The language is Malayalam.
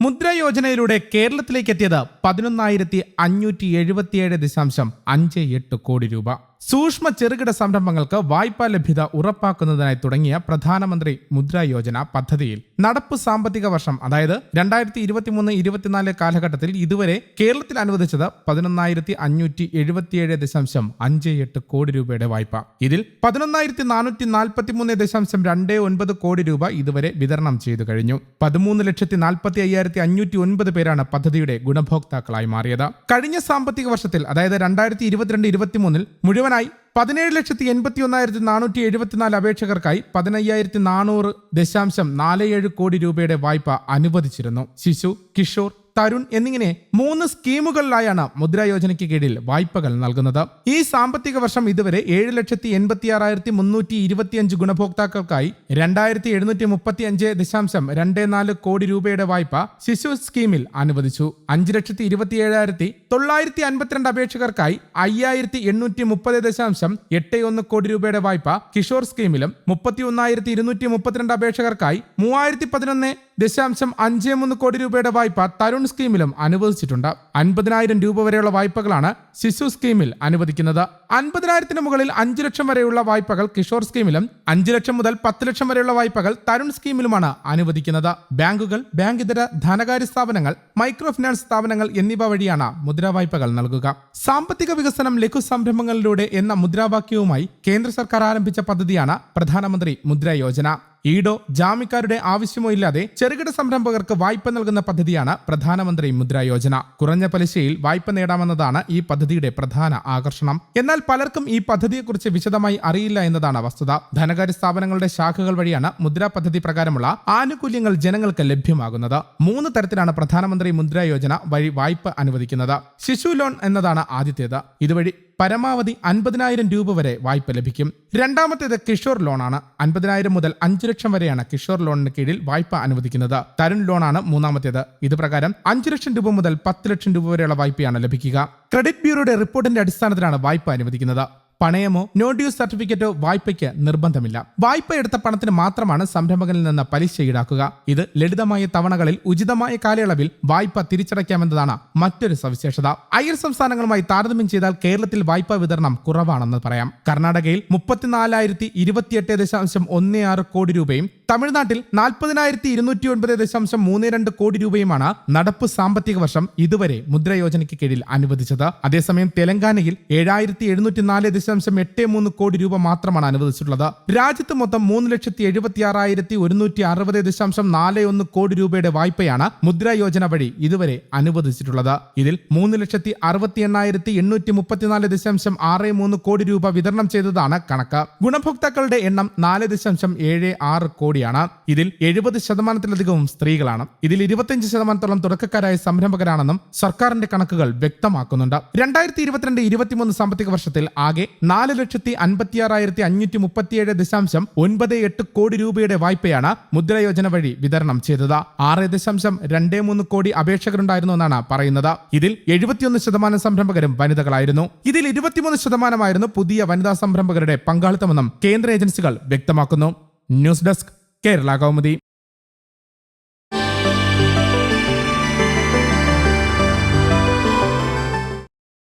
മുദ്ര യോജനയിലൂടെ കേരളത്തിലേക്ക് എത്തിയത് പതിനൊന്നായിരത്തി അഞ്ഞൂറ്റി എഴുപത്തിയേഴ് ദശാംശം അഞ്ച് എട്ട് കോടി രൂപ. സൂക്ഷ്മ ചെറുകിട സംരംഭങ്ങൾക്ക് വായ്പാ ലഭ്യത ഉറപ്പാക്കുന്നതിനായി തുടങ്ങിയ പ്രധാനമന്ത്രി മുദ്ര യോജന പദ്ധതിയിൽ നടപ്പ് സാമ്പത്തിക വർഷം അതായത് രണ്ടായിരത്തി ഇരുപത്തിമൂന്ന് ഇരുപത്തിനാല് കാലഘട്ടത്തിൽ ഇതുവരെ കേരളത്തിൽ അനുവദിച്ചത് പതിനൊന്നായിരത്തി അഞ്ഞൂറ്റി എഴുപത്തിയേഴ് ദശാംശം അഞ്ച് എട്ട് കോടി രൂപയുടെ വായ്പ. ഇതിൽ പതിനൊന്നായിരത്തി നാനൂറ്റി നാൽപ്പത്തി മൂന്ന് ദശാംശം രണ്ട് ഒൻപത് കോടി രൂപ ഇതുവരെ വിതരണം ചെയ്തു കഴിഞ്ഞു. പതിമൂന്ന് ലക്ഷത്തി നാൽപ്പത്തി അയ്യായിരത്തി അഞ്ഞൂറ്റി ഒൻപത് പേരാണ് പദ്ധതിയുടെ ഗുണഭോക്താക്കളായി മാറിയത്. കഴിഞ്ഞ സാമ്പത്തിക വർഷത്തിൽ അതായത് രണ്ടായിരത്തി ഇരുപത്തിരണ്ട് ഇരുപത്തിമൂന്നിൽ മുഴുവനായി പതിനേഴ് ലക്ഷത്തി എൺപത്തി ഒന്നായിരത്തി നാനൂറ്റി എഴുപത്തിനാല് അപേക്ഷകർക്കായി പതിനയ്യായിരത്തി നാനൂറ് ദശാംശം നാല് ഏഴ് കോടി രൂപയുടെ വായ്പ അനുവദിച്ചിരുന്നു. ശിശു കിഷോർ തരുൺ എന്നിങ്ങനെ മൂന്ന് സ്കീമുകളിലായാണ് മുദ്ര യോജനയ്ക്ക് കീഴിൽ വായ്പകൾ നൽകുന്നത്. ഈ സാമ്പത്തിക വർഷം ഇതുവരെ ഏഴ് ലക്ഷത്തി എൺപത്തി ആറായിരത്തി മുന്നൂറ്റി ഇരുപത്തിയഞ്ച് ഗുണഭോക്താക്കൾക്കായി രണ്ടായിരത്തി എഴുന്നൂറ്റി മുപ്പത്തി അഞ്ച് ദശാംശം രണ്ട് നാല് കോടി രൂപയുടെ വായ്പ ശിശു സ്കീമിൽ അനുവദിച്ചു. അഞ്ച് ലക്ഷത്തി ഇരുപത്തി ഏഴായിരത്തി തൊള്ളായിരത്തി അൻപത്തിരണ്ട് അപേക്ഷകർക്കായി അയ്യായിരത്തി എണ്ണൂറ്റി മുപ്പത് ദശാംശം എട്ട് ഒന്ന് കോടി രൂപയുടെ വായ്പ കിഷോർ സ്കീമിലും മുപ്പത്തി ഒന്നായിരത്തി ഇരുന്നൂറ്റി മുപ്പത്തിരണ്ട് അപേക്ഷകർക്കായി മൂവായിരത്തി പതിനൊന്ന് ദശാംശം അഞ്ച് മൂന്ന് കോടി രൂപയുടെ വായ്പ തരുൺ സ്കീമിലും അനുവദിച്ചിട്ടുണ്ട്. അൻപതിനായിരം രൂപ വരെയുള്ള വായ്പകളാണ് ശിശു സ്കീമിൽ അനുവദിക്കുന്നത്. അൻപതിനായിരത്തിന് മുകളിൽ അഞ്ചു ലക്ഷം വരെയുള്ള വായ്പകൾ കിഷോർ സ്കീമിലും അഞ്ചു ലക്ഷം മുതൽ പത്ത് ലക്ഷം വരെയുള്ള വായ്പകൾ തരുൺ സ്കീമിലുമാണ് അനുവദിക്കുന്നത്. ബാങ്കുകൾ ബാങ്ക് ഇതര ധനകാര്യ സ്ഥാപനങ്ങൾ മൈക്രോ ഫിനാൻസ് സ്ഥാപനങ്ങൾ എന്നിവ വഴിയാണ് മുദ്രാ വായ്പകൾ നൽകുക. സാമ്പത്തിക വികസനം ലഘു സംരംഭങ്ങളിലൂടെ എന്ന മുദ്രാവാക്യവുമായി കേന്ദ്ര സർക്കാർ ആരംഭിച്ച പദ്ധതിയാണ് പ്രധാനമന്ത്രി മുദ്ര യോജന. ഈടോ ജാമ്യക്കാരുടെ ആവശ്യമോ ഇല്ലാതെ ചെറുകിട സംരംഭകർക്ക് വായ്പ നൽകുന്ന പദ്ധതിയാണ് പ്രധാനമന്ത്രി മുദ്രാ യോജന. കുറഞ്ഞ പലിശയിൽ വായ്പ നേടാമെന്നതാണ് ഈ പദ്ധതിയുടെ പ്രധാന ആകർഷണം. എന്നാൽ പലർക്കും ഈ പദ്ധതിയെക്കുറിച്ച് വിശദമായി അറിയില്ല എന്നതാണ് വസ്തുത. ധനകാര്യ സ്ഥാപനങ്ങളുടെ ശാഖകൾ വഴിയാണ് മുദ്രാ പദ്ധതി പ്രകാരമുള്ള ആനുകൂല്യങ്ങൾ ജനങ്ങൾക്ക് ലഭ്യമാകുന്നത്. മൂന്ന് തരത്തിലാണ് പ്രധാനമന്ത്രി മുദ്രാ യോജന വഴി വായ്പ അനുവദിക്കുന്നത്. ശിശു ലോൺ എന്നതാണ് ആദ്യത്തേത്. ഇതുവഴി പരമാവധി അൻപതിനായിരം രൂപ വരെ വായ്പ ലഭിക്കും. രണ്ടാമത്തേത് കിഷോർ ലോണാണ്. അൻപതിനായിരം മുതൽ അഞ്ചു ലക്ഷം വരെയാണ് കിഷോർ ലോണിന് കീഴിൽ വായ്പ അനുവദിക്കുന്നത്. തരുൺ ലോണാണ് മൂന്നാമത്തേത്. ഇത് പ്രകാരം അഞ്ചു ലക്ഷം രൂപ മുതൽ പത്ത് ലക്ഷം രൂപ വരെയുള്ള വായ്പയാണ് ലഭിക്കുക. ക്രെഡിറ്റ് ബ്യൂറോയുടെ റിപ്പോർട്ടിന്റെ അടിസ്ഥാനത്തിലാണ് വായ്പ അനുവദിക്കുന്നത്. പണയമോ നോ ഡ്യൂ സർട്ടിഫിക്കറ്റോ വായ്പയ്ക്ക് നിർബന്ധമില്ല. വായ്പ എടുത്ത പണത്തിന് മാത്രമാണ് സംരംഭകനിൽ നിന്ന് പലിശ ഈടാക്കുക. ഇത് ലളിതമായ തവണകളിൽ ഉചിതമായ കാലയളവിൽ വായ്പ തിരിച്ചടയ്ക്കാമെന്നതാണ് മറ്റൊരു സവിശേഷത. അയൽ സംസ്ഥാനങ്ങളുമായി താരതമ്യം ചെയ്താൽ കേരളത്തിൽ വായ്പാ വിതരണം കുറവാണെന്ന് പറയാം. കർണാടകയിൽ മുപ്പത്തിനാലായിരത്തി ഇരുപത്തിയെട്ട് ദശാംശം ഒന്ന് ആറ് കോടി രൂപയും തമിഴ്നാട്ടിൽ നാൽപ്പതിനായിരത്തി ഇരുന്നൂറ്റി ഒൻപത് ദശാംശം മൂന്ന് രണ്ട് കോടി രൂപയുമാണ് നടപ്പ് സാമ്പത്തിക വർഷം ഇതുവരെ മുദ്ര യോജനയ്ക്ക് കീഴിൽ അനുവദിച്ചത്. അതേസമയം തെലങ്കാനയിൽ ഏഴായിരത്തി എഴുന്നൂറ്റി നാല് ദശാംശം എട്ട് മൂന്ന് കോടി രൂപ മാത്രമാണ് അനുവദിച്ചിട്ടുള്ളത്. രാജ്യത്ത് മൊത്തം മൂന്ന് ലക്ഷത്തി എഴുപത്തി ആറായിരത്തി ഒരുന്നൂറ്റി അറുപത് ദശാംശം നാല് ഒന്ന് കോടി രൂപയുടെ വായ്പയാണ് മുദ്ര യോജന വഴി ഇതുവരെ അനുവദിച്ചിട്ടുള്ളത്. ഇതിൽ മൂന്ന് ലക്ഷത്തി അറുപത്തി എണ്ണായിരത്തി എണ്ണൂറ്റി മുപ്പത്തിനാല് ദശാംശം ആറ് മൂന്ന് കോടി രൂപ വിതരണം ചെയ്തതാണ് കണക്ക്. ഗുണഭോക്താക്കളുടെ എണ്ണം നാല് ദശാംശം ഏഴ് ആറ് കോടിയാണ്. ഇതിൽ എഴുപത് ശതമാനത്തിലധികവും സ്ത്രീകളാണ്. ഇതിൽ ഇരുപത്തിയഞ്ച് ശതമാനത്തോളം തുടക്കക്കാരായ സംരംഭകരാണെന്നും സർക്കാരിന്റെ കണക്കുകൾ വ്യക്തമാക്കുന്നുണ്ട്. രണ്ടായിരത്തി ഇരുപത്തിരണ്ട് ഇരുപത്തിമൂന്ന് സാമ്പത്തിക വർഷത്തിൽ ആകെ നാല് ലക്ഷത്തി അൻപത്തിയാറായിരത്തി അഞ്ഞൂറ്റി മുപ്പത്തിയേഴ് ദശാംശം ഒൻപത് എട്ട് കോടി രൂപയുടെ വായ്പയാണ് മുദ്രയോജന വഴി വിതരണം ചെയ്തത്. ആറ് ദശാംശം രണ്ട് മൂന്ന് കോടി അപേക്ഷകരുണ്ടായിരുന്നു എന്നാണ് പറയുന്നത്. ഇതിൽ എഴുപത്തിയൊന്ന് ശതമാനം സംരംഭകരും വനിതകളായിരുന്നു. ഇതിൽ ഇരുപത്തിമൂന്ന് ശതമാനമായിരുന്നു പുതിയ വനിതാ സംരംഭകരുടെ പങ്കാളിത്തമെന്നും കേന്ദ്ര ഏജൻസികൾ വ്യക്തമാക്കുന്നു. News desk Kerala Kaumudi